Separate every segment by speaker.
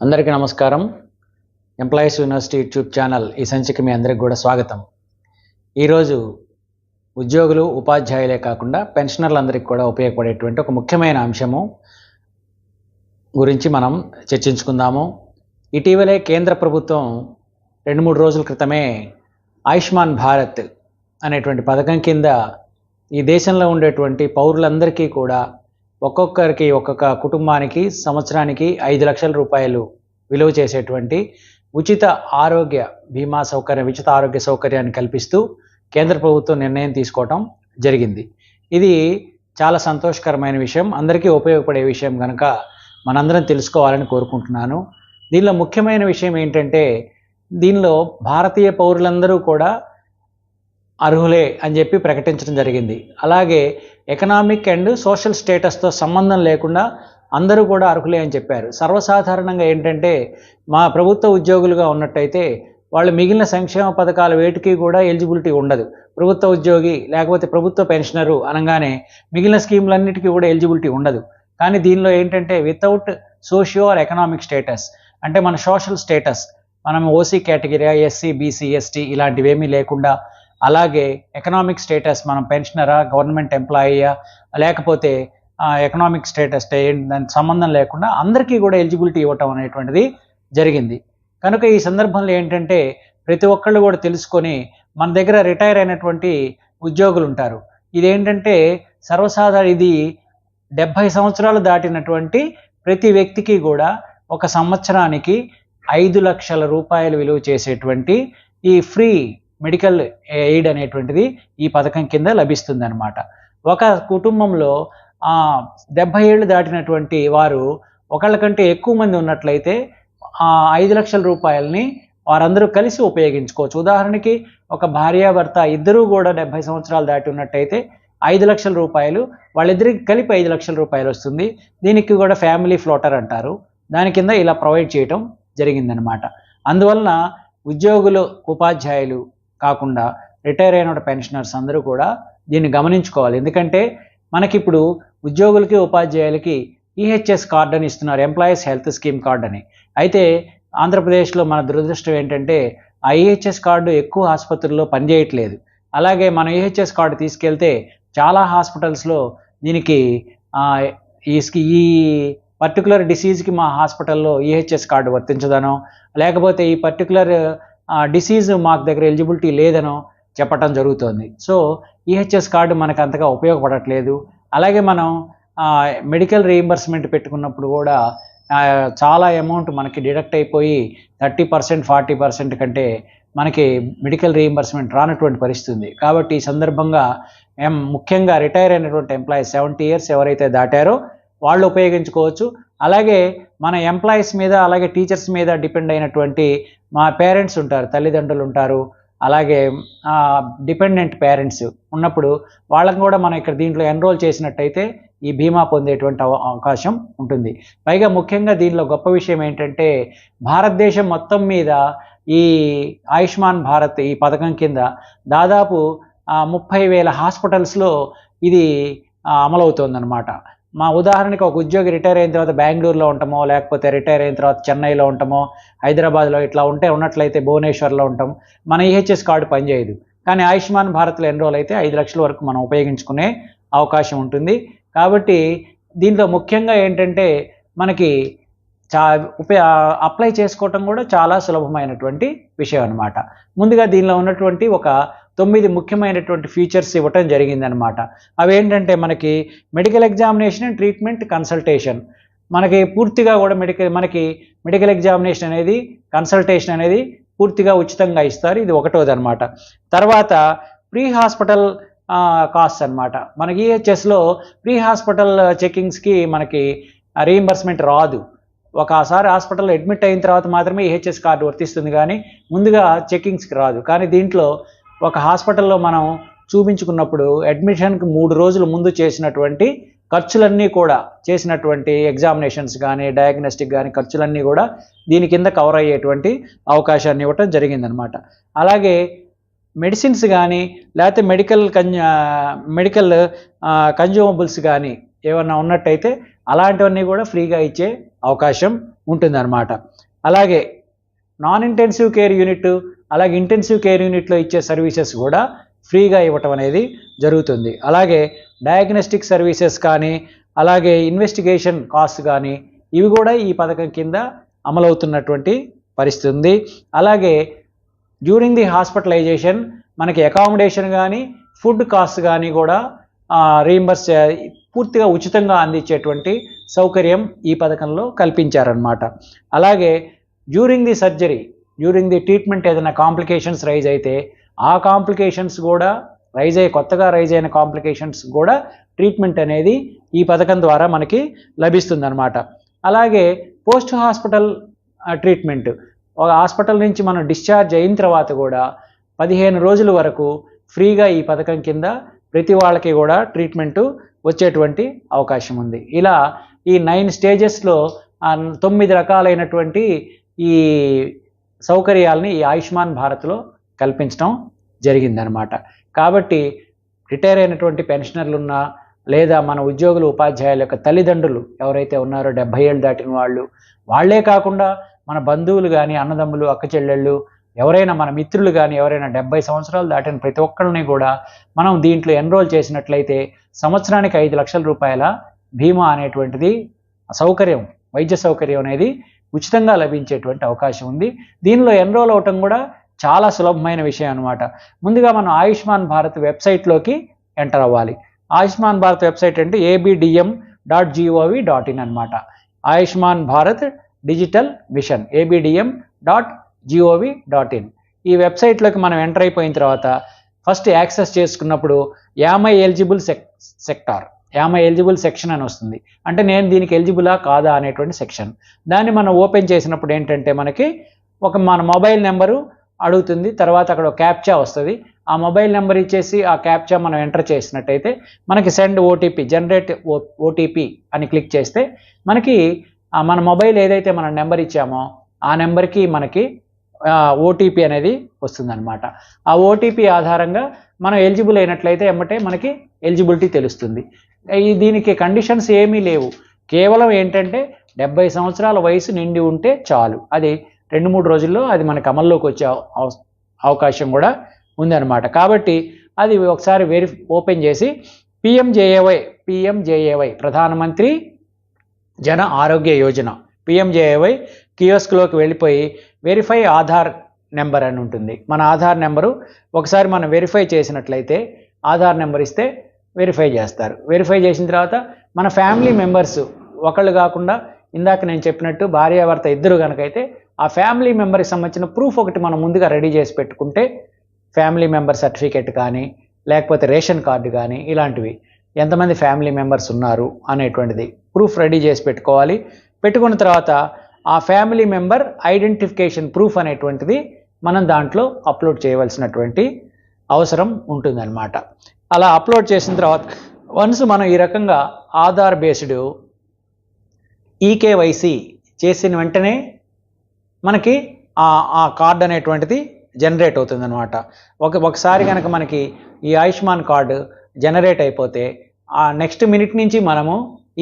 Speaker 1: అందరికీ నమస్కారం. Employees university YouTube channel ఈ సంచిక మీ అందరికి కూడా స్వాగతం. ఈరోజు ఉద్యోగులు ఉపాధ్యాయులే కాకుండా పెన్షనర్లందరికీ కూడా ఉపయోగపడేటువంటి ఒక ముఖ్యమైన అంశము గురించి మనం చర్చించుకుందాము. ఇటీవలే కేంద్ర ప్రభుత్వం రెండు మూడు రోజుల క్రితమే ఆయుష్మాన్ భారత్ అనేటువంటి పథకం కింద ఈ దేశంలో ఉండేటువంటి పౌరులందరికీ కూడా ఒక్కొక్కరికి ఒక్కొక్క కుటుంబానికి సంవత్సరానికి ఐదు లక్షల రూపాయలు విలువ చేసేటువంటి ఉచిత ఆరోగ్య బీమా సౌకర్యం ఉచిత ఆరోగ్య సౌకర్యాన్ని కల్పిస్తూ కేంద్ర ప్రభుత్వం నిర్ణయం తీసుకోవటం జరిగింది. ఇది చాలా సంతోషకరమైన విషయం. అందరికీ ఉపయోగపడే విషయం కనుక మనందరం తెలుసుకోవాలని కోరుకుంటున్నాను. దీనిలో ముఖ్యమైన విషయం ఏంటంటే దీనిలో భారతీయ పౌరులందరూ కూడా అర్హులే అని చెప్పి ప్రకటించడం జరిగింది. అలాగే ఎకనామిక్ అండ్ సోషల్ స్టేటస్తో సంబంధం లేకుండా అందరూ కూడా అర్హులే అని చెప్పారు. సర్వసాధారణంగా ఏంటంటే మా ప్రభుత్వ ఉద్యోగులుగా ఉన్నట్టయితే వాళ్ళు మిగిలిన సంక్షేమ పథకాల వేటికి కూడా ఎలిజిబిలిటీ ఉండదు. ప్రభుత్వ ఉద్యోగి లేకపోతే ప్రభుత్వ పెన్షనరు అనగానే మిగిలిన స్కీములన్నిటికీ కూడా ఎలిజిబిలిటీ ఉండదు. కానీ దీనిలో ఏంటంటే without socio or economic status అంటే మన సోషల్ స్టేటస్ మనం OC category SC BC ST ఇలాంటివేమీ లేకుండా అలాగే ఎకనామిక్ స్టేటస్ మనం పెన్షనరా గవర్నమెంట్ ఎంప్లాయీయా లేకపోతే ఎకనామిక్ స్టేటస్ దానికి సంబంధం లేకుండా అందరికీ కూడా ఎలిజిబిలిటీ ఇవ్వటం అనేటువంటిది జరిగింది. కనుక ఈ సందర్భంలో ఏంటంటే ప్రతి ఒక్కళ్ళు కూడా తెలుసుకొని మన దగ్గర రిటైర్ అయినటువంటి ఉద్యోగులు ఉంటారు. ఇదేంటంటే సర్వసాధారణ ఇది డెబ్భై సంవత్సరాలు దాటినటువంటి ప్రతి వ్యక్తికి కూడా ఒక సంవత్సరానికి ఐదు లక్షల రూపాయలు విలువ చేసేటువంటి ఈ ఫ్రీ మెడికల్ ఎయిడ్ అనేటువంటిది ఈ పథకం కింద లభిస్తుంది అనమాట ఒక కుటుంబంలో డెబ్బై ఏళ్ళు దాటినటువంటి వారు ఒకళ్ళకంటే ఎక్కువ మంది ఉన్నట్లయితే ఆ ఐదు లక్షల రూపాయలని వారందరూ కలిసి ఉపయోగించుకోవచ్చు. ఉదాహరణకి ఒక భార్యాభర్త ఇద్దరూ కూడా డెబ్బై సంవత్సరాలు దాటి ఉన్నట్టయితే ఐదు లక్షల రూపాయలు వాళ్ళిద్దరికి కలిపి ఐదు లక్షల రూపాయలు వస్తుంది. దీనికి కూడా ఫ్యామిలీ ఫ్లోటర్ అంటారు. దాని కింద ఇలా ప్రొవైడ్ చేయటం జరిగిందనమాట అందువలన ఉద్యోగులు ఉపాధ్యాయులు కాకుండా రిటైర్ అయిన పెన్షనర్స్ అందరూ కూడా దీన్ని గమనించుకోవాలి. ఎందుకంటే మనకిప్పుడు ఉద్యోగులకి ఉపాధ్యాయులకి ఈహెచ్ఎస్ కార్డు అని ఇస్తున్నారు ఎంప్లాయీస్ హెల్త్ స్కీమ్ కార్డు అని. అయితే ఆంధ్రప్రదేశ్లో మన దురదృష్టం ఏంటంటే ఆ ఈహెచ్ఎస్ కార్డు ఎక్కువ ఆసుపత్రుల్లో పనిచేయట్లేదు. అలాగే మనం ఈహెచ్ఎస్ కార్డు తీసుకెళ్తే చాలా హాస్పిటల్స్లో దీనికి ఈ ఈ పర్టికులర్ డిసీజ్కి మా హాస్పిటల్లో ఈహెచ్ఎస్ కార్డు వర్తించదనో లేకపోతే ఈ పర్టికులర్ డిసీజ్ మాకు దగ్గర ఎలిజిబిలిటీ లేదనో చెప్పటం జరుగుతుంది. సో ఈహెచ్ఎస్ కార్డు మనకు అంతగా ఉపయోగపడట్లేదు. అలాగే మనం మెడికల్ రీఎంబర్స్మెంట్ పెట్టుకున్నప్పుడు కూడా చాలా అమౌంట్ మనకి డిడక్ట్ అయిపోయి థర్టీ పర్సెంట్ ఫార్టీ పర్సెంట్ కంటే మనకి మెడికల్ రీఎంబర్స్మెంట్ రానటువంటి పరిస్థితుంది. కాబట్టి ఈ సందర్భంగా ఎం ముఖ్యంగా రిటైర్ అయినటువంటి ఎంప్లాయీస్ సెవెంటీ ఇయర్స్ ఎవరైతే దాటారో వాళ్ళు ఉపయోగించుకోవచ్చు. అలాగే మన ఎంప్లాయీస్ మీద అలాగే టీచర్స్ మీద డిపెండ్ అయినటువంటి మా పేరెంట్స్ ఉంటారు తల్లిదండ్రులు ఉంటారు. అలాగే డిపెండెంట్ పేరెంట్స్ ఉన్నప్పుడు వాళ్ళని కూడా మనం ఇక్కడ దీంట్లో ఎన్రోల్ చేసినట్టయితే ఈ బీమా పొందేటువంటి అవకాశం ఉంటుంది. పైగా ముఖ్యంగా దీనిలో గొప్ప విషయం ఏంటంటే భారతదేశం మొత్తం మీద ఈ ఆయుష్మాన్ భారత్ ఈ పథకం కింద దాదాపు ముప్పై వేల హాస్పిటల్స్లో ఇది అమలవుతుందన్నమాట. మా ఉదాహరణకి ఒక ఉద్యోగి రిటైర్ అయిన తర్వాత బెంగళూరులో ఉంటామో లేకపోతే రిటైర్ అయిన తర్వాత చెన్నైలో ఉంటామో హైదరాబాద్లో ఇట్లా ఉంటే ఉన్నట్లయితే భువనేశ్వర్లో ఉంటాం మన ఈహెచ్ఎస్ కార్డు పనిచేయదు. కానీ ఆయుష్మాన్ భారత్లో ఎన్రోల్ అయితే ఐదు లక్షల వరకు మనం ఉపయోగించుకునే అవకాశం ఉంటుంది. కాబట్టి దీంట్లో ముఖ్యంగా ఏంటంటే మనకి చా ఉపయోగ అప్లై చేసుకోవటం కూడా చాలా సులభమైనటువంటి విషయం అనమాట ముందుగా దీనిలో ఉన్నటువంటి ఒక తొమ్మిది ముఖ్యమైనటువంటి ఫీచర్స్ ఇవ్వటం జరిగిందనమాట అవి ఏంటంటే మనకి medical examination and treatment consultation మనకి పూర్తిగా కూడా మెడికల్ మనకి మెడికల్ ఎగ్జామినేషన్ అనేది కన్సల్టేషన్ అనేది పూర్తిగా ఉచితంగా ఇస్తారు. ఇది ఒకటోదనమాట తర్వాత ప్రీ హాస్పిటల్ కాస్ట్ అనమాట మనకి ఈహెచ్ఎస్లో ప్రీ హాస్పిటల్ చెకింగ్స్కి మనకి రీఎంబర్స్మెంట్ రాదు. ఒకసారి హాస్పిటల్లో అడ్మిట్ అయిన తర్వాత మాత్రమే ఈహెచ్ఎస్ కార్డు వర్తిస్తుంది కానీ ముందుగా చెకింగ్స్కి రాదు. కానీ దీంట్లో ఒక హాస్పిటల్లో మనం చూపించుకున్నప్పుడు అడ్మిషన్కి మూడు రోజుల ముందు చేసినటువంటి ఖర్చులన్నీ కూడా చేసినటువంటి ఎగ్జామినేషన్స్ కానీ డయాగ్నోస్టిక్ కానీ ఖర్చులన్నీ కూడా దీని కింద కవర్ అయ్యేటువంటి అవకాశాన్ని ఇవ్వటం జరిగిందనమాట. అలాగే మెడిసిన్స్ కానీ లేకపోతే మెడికల్ కన్ మెడికల్ కన్జ్యూమబుల్స్ కానీ ఏమన్నా ఉన్నట్టయితే అలాంటివన్నీ కూడా ఫ్రీగా ఇచ్చే అవకాశం ఉంటుందన్నమాట అలాగే నాన్ ఇంటెన్సివ్ కేర్ యూనిట్ అలాగే ఇంటెన్సివ్ కేర్ యూనిట్లో ఇచ్చే సర్వీసెస్ కూడా ఫ్రీగా ఇవ్వటం అనేది జరుగుతుంది. అలాగే డయాగ్నోస్టిక్ సర్వీసెస్ కానీ అలాగే ఇన్వెస్టిగేషన్ కాస్ట్ కానీ ఇవి కూడా ఈ పథకం కింద అమలవుతున్నటువంటి పరిస్థితి ఉంది. అలాగే డ్యూరింగ్ ది హాస్పిటలైజేషన్ మనకి అకామిడేషన్ కానీ ఫుడ్ కాస్ట్ కానీ కూడా రీయింబర్స్ పూర్తిగా ఉచితంగా అందించేటువంటి సౌకర్యం ఈ పథకంలో కల్పించారనమాట అలాగే during the surgery during the treatment ఏదైనా కాంప్లికేషన్స్ రైజ్ అయితే ఆ కాంప్లికేషన్స్ కూడా రైజ్ అయ్యి కొత్తగా రైజ్ అయిన కాంప్లికేషన్స్ కూడా ట్రీట్మెంట్ అనేది ఈ పథకం ద్వారా మనకి లభిస్తుందన్నమాట. అలాగే పోస్ట్ హాస్పిటల్ ట్రీట్మెంట్ ఒక హాస్పిటల్ నుంచి మనం డిశ్చార్జ్ అయిన తర్వాత కూడా పదిహేను రోజుల వరకు ఫ్రీగా ఈ పథకం కింద ప్రతి వాళ్ళకి కూడా ట్రీట్మెంటు వచ్చేటువంటి అవకాశం ఉంది. ఇలా ఈ నైన్ స్టేజెస్లో తొమ్మిది రకాలైనటువంటి ఈ సౌకర్యాలని ఈ ఆయుష్మాన్ భారత్లో కల్పించడం జరిగిందనమాట. కాబట్టి రిటైర్ అయినటువంటి పెన్షనర్లు ఉన్నా లేదా మన ఉద్యోగులు ఉపాధ్యాయుల యొక్క తల్లిదండ్రులు ఎవరైతే ఉన్నారో డెబ్బై ఏళ్ళు దాటిన వాళ్ళు వాళ్ళే కాకుండా మన బంధువులు కానీ అన్నదమ్ములు అక్క చెల్లెళ్ళు ఎవరైనా మన మిత్రులు కానీ ఎవరైనా డెబ్బై సంవత్సరాలు దాటిన ప్రతి ఒక్కరిని కూడా మనం దీంట్లో ఎన్రోల్ చేసినట్లయితే సంవత్సరానికి ఐదు లక్షల రూపాయల బీమా అనేటువంటిది సౌకర్యం వైద్య సౌకర్యం అనేది ఉచితంగా లభించేటువంటి అవకాశం ఉంది. దీనిలో ఎన్రోల్ అవటం కూడా చాలా సులభమైన విషయం అనమాట ముందుగా మనం ఆయుష్మాన్ భారత్ వెబ్సైట్లోకి ఎంటర్ అవ్వాలి. ఆయుష్మాన్ భారత్ వెబ్సైట్ అంటే ABDM dot GOV dot in అనమాట Ayushman Bharat digital mission ABDM dot GOV dot in ఈ వెబ్సైట్లోకి మనం ఎంటర్ అయిపోయిన తర్వాత ఫస్ట్ యాక్సెస్ చేసుకున్నప్పుడు am I eligible sec sector. Am eligible section అని వస్తుంది. అంటే నేను దీనికి ఎలిజిబులా కాదా అనేటువంటి సెక్షన్ దాన్ని మనం ఓపెన్ చేసినప్పుడు ఏంటంటే మనకి ఒక మన మొబైల్ నెంబరు అడుగుతుంది తర్వాత అక్కడ ఒక క్యాప్చా వస్తుంది. ఆ మొబైల్ నెంబర్ ఇచ్చేసి ఆ క్యాప్చా మనం ఎంటర్ చేసినట్టయితే మనకి సెండ్ ఓటీపీ జనరేట్ ఓటీపీ అని క్లిక్ చేస్తే మనకి మన మొబైల్ ఏదైతే మనం నెంబర్ ఇచ్చామో ఆ నెంబర్కి మనకి ఓటీపీ అనేది వస్తుందన్నమాట. ఆ ఓటీపీ ఆధారంగా మనం ఎలిజిబుల్ అయినట్లయితే ఎమ్మటే మనకి ఎలిజిబిలిటీ తెలుస్తుంది. దీనికి కండిషన్స్ ఏమీ లేవు. కేవలం ఏంటంటే డెబ్బై సంవత్సరాల వయసు నిండి ఉంటే చాలు. అది రెండు మూడు రోజుల్లో అది మనకు అమల్లోకి వచ్చే అవకాశం కూడా ఉందన్నమాట. కాబట్టి అది ఒకసారి వెరి ఓపెన్ చేసి పిఎంజేఏవై పిఎంజేఏవై ప్రధానమంత్రి జన ఆరోగ్య యోజన. పిఎంజేఏవై కియోస్క్లోకి వెళ్ళిపోయి వెరిఫై ఆధార్ నెంబర్ అని ఉంటుంది. మన ఆధార్ నెంబరు ఒకసారి మనం వెరిఫై చేసినట్లయితే ఆధార్ నెంబర్ ఇస్తే వెరిఫై చేస్తారు. వెరిఫై చేసిన తర్వాత మన ఫ్యామిలీ మెంబర్స్ ఒకళ్ళు కాకుండా ఇందాక నేను చెప్పినట్టు భార్యాభర్త ఇద్దరు కనుకైతే ఆ ఫ్యామిలీ మెంబర్కి సంబంధించిన ప్రూఫ్ ఒకటి మనం ముందుగా రెడీ చేసి పెట్టుకుంటే ఫ్యామిలీ మెంబర్ సర్టిఫికేట్ కానీ లేకపోతే రేషన్ కార్డు కానీ ఇలాంటివి ఎంతమంది ఫ్యామిలీ మెంబర్స్ ఉన్నారు అనేటువంటిది ప్రూఫ్ రెడీ చేసి పెట్టుకోవాలి. పెట్టుకున్న తర్వాత ఆ ఫ్యామిలీ మెంబర్ ఐడెంటిఫికేషన్ ప్రూఫ్ అనేటువంటిది మనం దాంట్లో అప్లోడ్ చేయవలసినటువంటి అవసరం ఉంటుందన్నమాట. అలా అప్లోడ్ చేసిన తర్వాత వన్స్ మనం ఈ రకంగా ఆధార్ బేస్డ్ ఈకేవైసీ చేసిన వెంటనే మనకి ఆ కార్డ్ అనేటువంటిది జనరేట్ అవుతుందన్నమాట. ఒక ఒకసారి కనుక మనకి ఈ ఆయుష్మాన్ కార్డు జనరేట్ అయిపోతే ఆ నెక్స్ట్ మినిట్ నుంచి మనము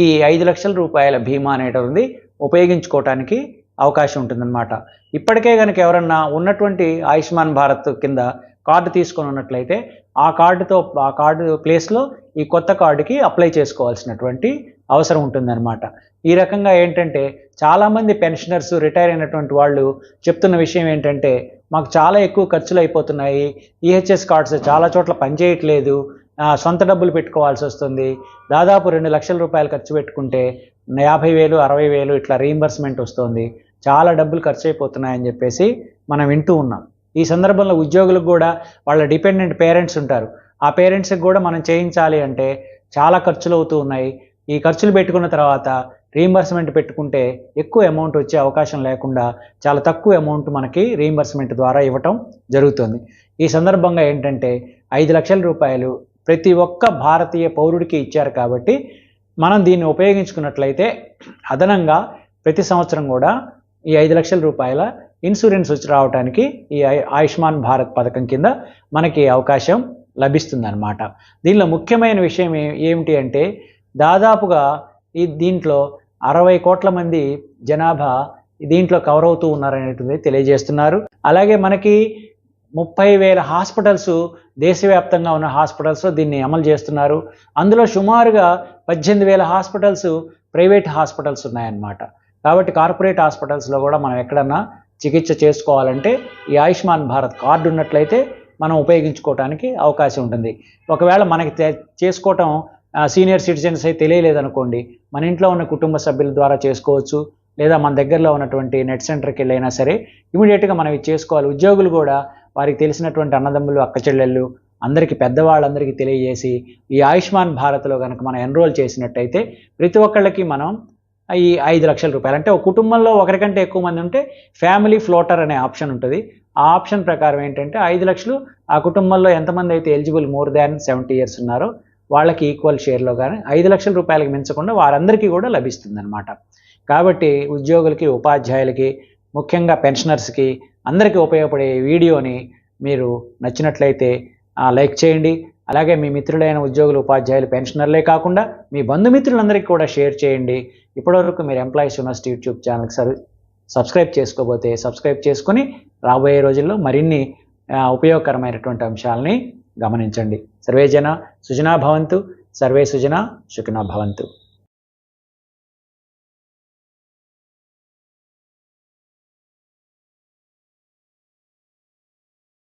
Speaker 1: ఈ ఐదు లక్షల రూపాయల బీమా అనేటువంటిది ఉపయోగించుకోవటానికి అవకాశం ఉంటుందన్నమాట. ఇప్పటికే కనుక ఎవరన్నా ఉన్నటువంటి ఆయుష్మాన్ భారత్ కింద కార్డు తీసుకొని ఉన్నట్లయితే ఆ కార్డుతో ఆ కార్డు ప్లేస్లో ఈ కొత్త కార్డుకి అప్లై చేసుకోవాల్సినటువంటి అవసరం ఉంటుందన్నమాట. ఈ రకంగా ఏంటంటే చాలామంది పెన్షనర్స్ రిటైర్ అయినటువంటి వాళ్ళు చెప్తున్న విషయం ఏంటంటే మాకు చాలా ఎక్కువ ఖర్చులు అయిపోతున్నాయి ఈహెచ్ఎస్ కార్డ్స్ చాలా చోట్ల పనిచేయట్లేదు సొంత డబ్బులు పెట్టుకోవాల్సి వస్తుంది దాదాపు రెండు లక్షల రూపాయలు ఖర్చు పెట్టుకుంటే యాభై వేలు అరవై వేలు ఇట్లా రీయింబర్స్మెంట్ వస్తుంది చాలా డబ్బులు ఖర్చు అయిపోతున్నాయని చెప్పేసి మనం వింటూ ఉన్నాం. ఈ సందర్భంలో ఉద్యోగులకు కూడా వాళ్ళ డిపెండెంట్ పేరెంట్స్ ఉంటారు. ఆ పేరెంట్స్కి కూడా మనం చేయించాలి అంటే చాలా ఖర్చులు అవుతూ ఉన్నాయి. ఈ ఖర్చులు పెట్టుకున్న తర్వాత రీయింబర్స్మెంట్ పెట్టుకుంటే ఎక్కువ అమౌంట్ వచ్చే అవకాశం లేకుండా చాలా తక్కువ అమౌంట్ మనకి రీయింబర్స్మెంట్ ద్వారా ఇవ్వటం జరుగుతుంది. ఈ సందర్భంగా ఏంటంటే ఐదు లక్షల రూపాయలు ప్రతి ఒక్క భారతీయ పౌరుడికి ఇచ్చారు కాబట్టి మనం దీన్ని ఉపయోగించుకున్నట్లయితే అదనంగా ప్రతి సంవత్సరం కూడా ఈ ఐదు లక్షల రూపాయల ఇన్సూరెన్స్ వచ్చి రావడానికి ఈ ఆయుష్మాన్ భారత్ పథకం కింద మనకి అవకాశం లభిస్తుందన్నమాట. దీనిలో ముఖ్యమైన విషయం ఏమిటి అంటే దాదాపుగా ఈ దీంట్లో అరవై కోట్ల మంది జనాభా దీంట్లో కవర్ అవుతూ ఉన్నారనేటువంటి తెలియజేస్తున్నారు. అలాగే మనకి ముప్పై వేల హాస్పిటల్స్ దేశవ్యాప్తంగా ఉన్న హాస్పిటల్స్ దీన్ని అమలు చేస్తున్నారు. అందులో సుమారుగా పద్దెనిమిది వేల హాస్పిటల్స్ ప్రైవేట్ హాస్పిటల్స్ ఉన్నాయన్నమాట. కాబట్టి కార్పొరేట్ హాస్పిటల్స్లో కూడా మనం ఎక్కడన్నా చికిత్స చేసుకోవాలంటే ఈ ఆయుష్మాన్ భారత్ కార్డు ఉన్నట్లయితే మనం ఉపయోగించుకోవడానికి అవకాశం ఉంటుంది. ఒకవేళ మనకి చేసుకోవటం సీనియర్ సిటిజన్స్ అయితే తెలియలేదనుకోండి మన ఇంట్లో ఉన్న కుటుంబ సభ్యుల ద్వారా చేసుకోవచ్చు లేదా మన దగ్గరలో ఉన్నటువంటి నెట్ సెంటర్కి వెళ్ళైనా సరే ఇమీడియట్గా మనం ఇది చేసుకోవాలి. ఉద్యోగులు కూడా వారికి తెలిసినటువంటి అన్నదమ్ములు అక్కచెల్లెళ్ళు అందరికీ పెద్దవాళ్ళందరికీ తెలియజేసి ఈ ఆయుష్మాన్ భారత్లో కనుక మనం ఎన్రోల్ చేసినట్టయితే ప్రతి ఒక్కళ్ళకి మనం ఈ ఐదు లక్షల రూపాయలు. అంటే ఒక కుటుంబంలో ఒకరికంటే ఎక్కువ మంది ఉంటే ఫ్యామిలీ ఫ్లోటర్ అనే ఆప్షన్ ఉంటుంది. ఆ ఆప్షన్ ప్రకారం ఏంటంటే ఐదు లక్షలు ఆ కుటుంబంలో ఎంతమంది అయితే eligible more than seventy years ఉన్నారో వాళ్ళకి ఈక్వల్ షేర్లో కానీ ఐదు లక్షల రూపాయలకి మించకుండా వారందరికీ కూడా లభిస్తుంది అనమాట కాబట్టి ఉద్యోగులకి ఉపాధ్యాయులకి ముఖ్యంగా పెన్షనర్స్కి అందరికీ ఉపయోగపడే వీడియోని మీరు నచ్చినట్లయితే లైక్ చేయండి. అలాగే మీ మిత్రులైన ఉద్యోగులు ఉపాధ్యాయులు పెన్షనర్లే కాకుండా మీ బంధుమిత్రులందరికీ కూడా షేర్ చేయండి. ఇప్పటివరకు మీరు ఎంప్లాయీస్ యూనివర్సిటీ యూట్యూబ్ ఛానల్కి సర్ సబ్స్క్రైబ్ చేసుకోబోతే సబ్స్క్రైబ్ చేసుకుని రాబోయే రోజుల్లో మరిన్ని ఉపయోగకరమైనటువంటి అంశాలని గమనించండి. సర్వే జన సుజనా భవంతు సర్వే సుజన సుఖినా భవంతు.